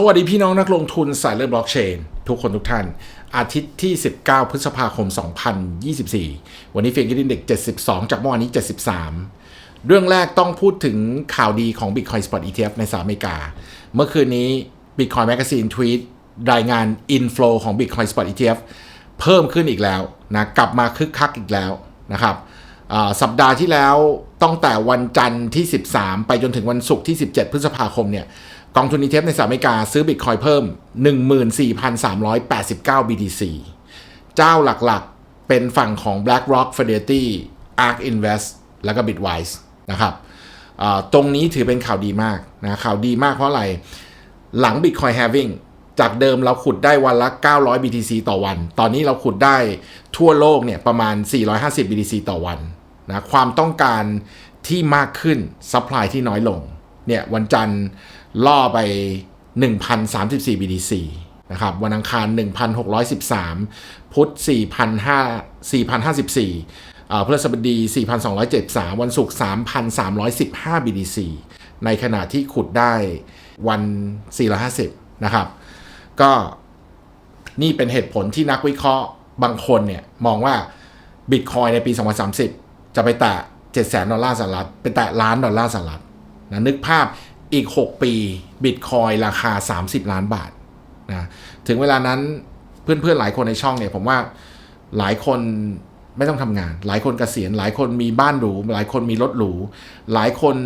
สวัสดีพี่น้องนักลงทุนสายเลือดบล็อกเชนทุกคนทุกท่าน อาทิตย์ที่ 19 พฤษภาคม 2024 วันนี้เฟียงกินเด็ก 72 จากเมื่อวานนี้ 73 เรื่องแรกต้องพูดถึงข่าวดีของ Bitcoin Spot ETF ในสหรัฐอเมริกา เมื่อคืนนี้ Bitcoin Magazine ทวีตรายงาน inflow ของ Bitcoin Spot ETF เพิ่มขึ้นอีกแล้วนะกลับมาคึกคักอีกแล้วนะครับสัปดาห์ที่แล้วตั้งแต่วันจันทร์ที่ 13 ไปจนถึงวันศุกร์ที่ 17 พฤษภาคมเนี่ย องทุน ETF ในสหรัฐอเมริกาซื้อบิตคอยเพิ่ม 14,389 BTC เจ้าหลักๆเป็นฝั่งของ BlackRock Fidelity ARK Invest แล้วก็ Bitwise นะครับตรงนี้ถือเป็นข่าวดีมากนะข่าวดีมากเพราะอะไร หลัง Bitcoin Halving จากเดิมเราขุดได้วันละ 900 BTC ต่อวัน ตอนนี้เราขุดได้ทั่วโลกเนี่ยประมาณ 450 BTC ต่อวันนะความต้องการที่มากขึ้นซัพพลายที่น้อยลง เนี่ยวันจันทร์ล่อไป 1,034 BTC นะครับวันอังคาร 1,613 พุธ4,054อ่าพฤหัสบดี 4,273 วันศุกร์3,315 BTC ในขณะที่ขุดได้วัน 450 นะครับ ก็นี่เป็นเหตุผลที่นักวิเคราะห์บางคนเนี่ย มองว่าบิตคอยในปี 2030 จะไปแตะ7แสนดอลลาร์สหรัฐ ไปแตะล้านดอลลาร์สหรัฐ นะนึกภาพอีก 6 ปีบิตคอยราคา 30 ล้านบาทนะถึงเวลานั้นเพื่อนๆหลายคนในช่องเนี่ยผมว่าหลายคนไม่ต้องทำงาน หลายคนเกษียณ หลายคนมีบ้านหรู หลายคนมีรถหรู หลายคน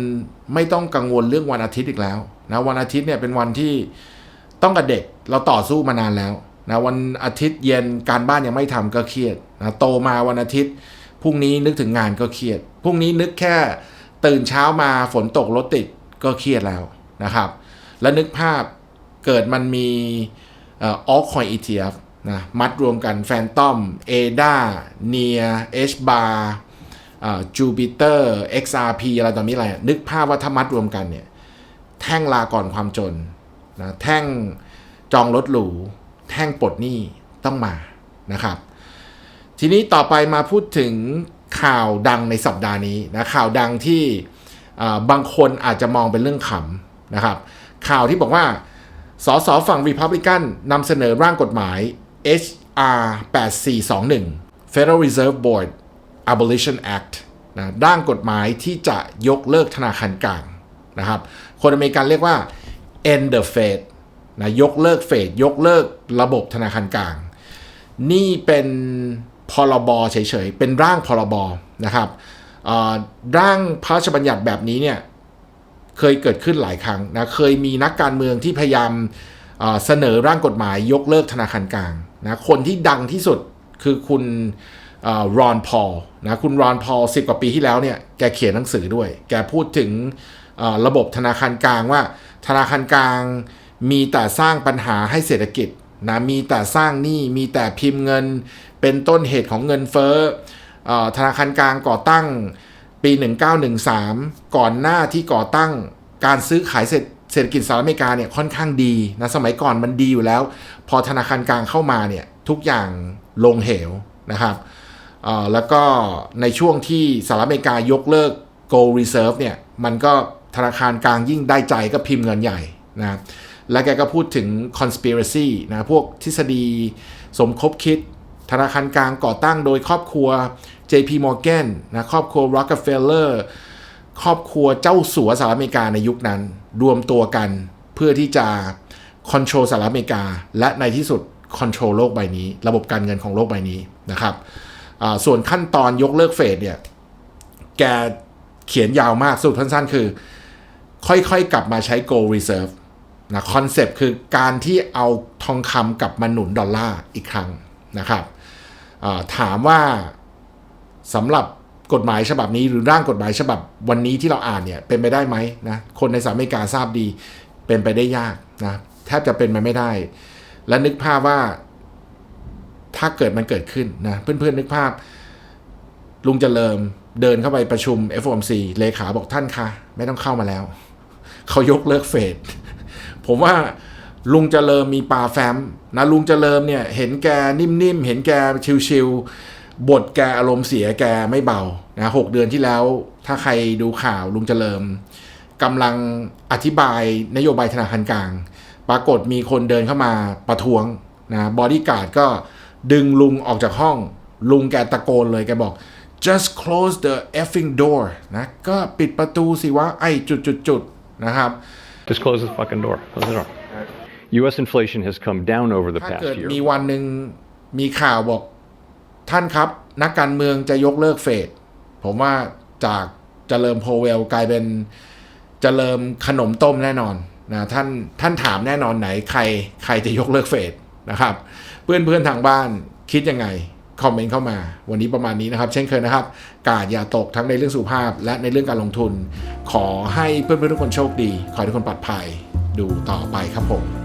ไม่ต้องกังวลเรื่องวันอาทิตย์อีกแล้วนะวันอาทิตย์เนี่ยเป็นวันที่ต้องกับเด็กเราต่อสู้มานานแล้วนะวันอาทิตย์เย็นการบ้านยังไม่ทำก็เครียดนะโตมาวันอาทิตย์พรุ่งนี้นึกถึงงานก็เครียดพรุ่งนี้นึกแค่ ตื่นเช้ามาฝนตกรถติดก็เครียดแล้วนะครับ แล้วนึกภาพเกิดมันมีออลคอย ETF นะมัดรวมกันแฟนตอมเอดาเนียเอชบาร์จูปิเตอร์ XRP อะไรต่อมีอะไร นึกภาพว่าถ้ามัดรวมกันเนี่ย แท่งลาก่อนความจนนะแท่งจองรถหรู แท่งปลดหนี้ต้องมานะครับ ทีนี้ต่อไปมาพูดถึง ข่าวดังในสัปดาห์นี้นะข่าวดังที่บางคนอาจจะมองเป็นเรื่องขำนะครับ ข่าวที่บอกว่าสสฝั่ง Republican นำเสนอร่างกฎหมาย HR 8421 Federal Reserve Board Abolition Act นะร่างกฎหมายที่จะยกเลิกธนาคารกลางนะครับ คนอเมริกันเรียกว่า end the Fed นะยกเลิกเฟดยกเลิกระบบธนาคารกลาง นี่เป็น พรบเฉยๆ เป็นร่างพรบนะครับร่างพระราชบัญญัติแบบนี้เนี่ยเคยเกิดขึ้นหลายครั้งนะเคยมีนักการเมืองที่พยายามเสนอร่างกฎหมายยกเลิกธนาคารกลางนะคนที่ดังที่สุดคือคุณรอนพอลนะคุณรอนพอลสิบกว่าปีที่แล้วเนี่ยแกเขียนหนังสือด้วย แกพูดถึงระบบธนาคารกลางว่า ธนาคารกลางมีแต่สร้างปัญหาให้เศรษฐกิจ นะมีแต่สร้างหนี้มีแต่พิมพ์เงิน เป็นต้นเหตุของเงินเฟ้อธนาคารกลางก่อตั้งปี 1913 ก่อนหน้าที่ก่อตั้งการซื้อขายเศรษฐกิจสหรัฐอเมริกาเนี่ยค่อนข้างดีนะสมัยก่อนมันดีอยู่แล้ว พอธนาคารกลางเข้ามาเนี่ยทุกอย่างลงเหวนะครับแล้วก็ในช่วงที่สหรัฐอเมริกายกเลิก gold reserve เนี่ยมันก็ธนาคารกลางยิ่งได้ใจก็พิมพ์เงินใหญ่นะ และแกก็พูดถึง conspiracy นะพวกทฤษฎีสมคบคิด ธนาคารกลางก่อตั้งโดยครอบครัว JP Morgan นะครอบครัว Rockefeller ครอบครัวเจ้าสัวสหรัฐอเมริกาในยุคนั้น รวมตัวกันเพื่อที่จะ control สหรัฐอเมริกา และในที่สุด control โลกใบนี้ ระบบการเงินของโลกใบนี้นะครับส่วนขั้นตอนยกเลิกเฟดเนี่ย แกเขียนยาวมากสรุปสั้นๆ คือ ค่อยๆ กลับมาใช้ gold reserve นะคอนเซปต์คือการที่เอาทองคำกลับมาหนุนดอลลาร์อีกครั้งนะครับถามว่าสำหรับกฎหมายฉบับนี้หรือร่างกฎหมายฉบับวันนี้ที่เราอ่านเนี่ยเป็นไปได้ไหมนะคนในสหรัฐอเมริกาทราบดีเป็นไปได้ยากนะแทบจะเป็นไปไม่ได้ และนึกภาพว่าถ้าเกิดมันเกิดขึ้นนะเพื่อนๆนึกภาพ ลุงจเจริญเดินเข้าไปประชุม FOMC เลขาบอกท่านคะ ไม่ต้องเข้ามาแล้ว เขายกเลิกเฟด ผมว่าลุงเจริญมีปลาแฟมนะลุงเจริญเนี่ยเห็นแกนิ่มๆ เห็นแกชิวๆบทแกอารมณ์เสียแกไม่เบานะหกเดือนที่แล้ว ถ้าใครดูข่าวลุงเจริญกำลังอธิบายนโยบายธนาคารกลาง ปรากฏมีคนเดินเข้ามาประท้วงนะบอดี้การ์ดก็ดึงลุงออกจากห้อง ลุงแกตะโกนเลยแกบอก just close the effing door นะก็ปิดประตูสิวะไอจุดจุดจุดๆๆนะครับ Just close the fucking door. Close the door. U.S. inflation has come down over the ถ้า past เกิด year. มีวันหนึ่งมีข่าวบอก ท่านครับ นักการเมืองจะยกเลิกเฟดผมว่าจากเจริญโพเวลกลายเป็นเจริญขนมต้มแน่นอนนะท่านท่านถามแน่นอนไหนใคร ใครจะยกเลิกเฟดนะครับ เพื่อนเพื่อนๆทางบ้านคิดยังไง คอมเมนต์เข้ามา วันนี้ประมาณนี้นะครับ เช่นเคยนะครับ กาดอย่าตกทั้งในเรื่องสุขภาพ และในเรื่องการลงทุน ขอให้เพื่อนๆทุกคนโชคดี ขอให้ทุกคนปลอดภัย ดูต่อไปครับผม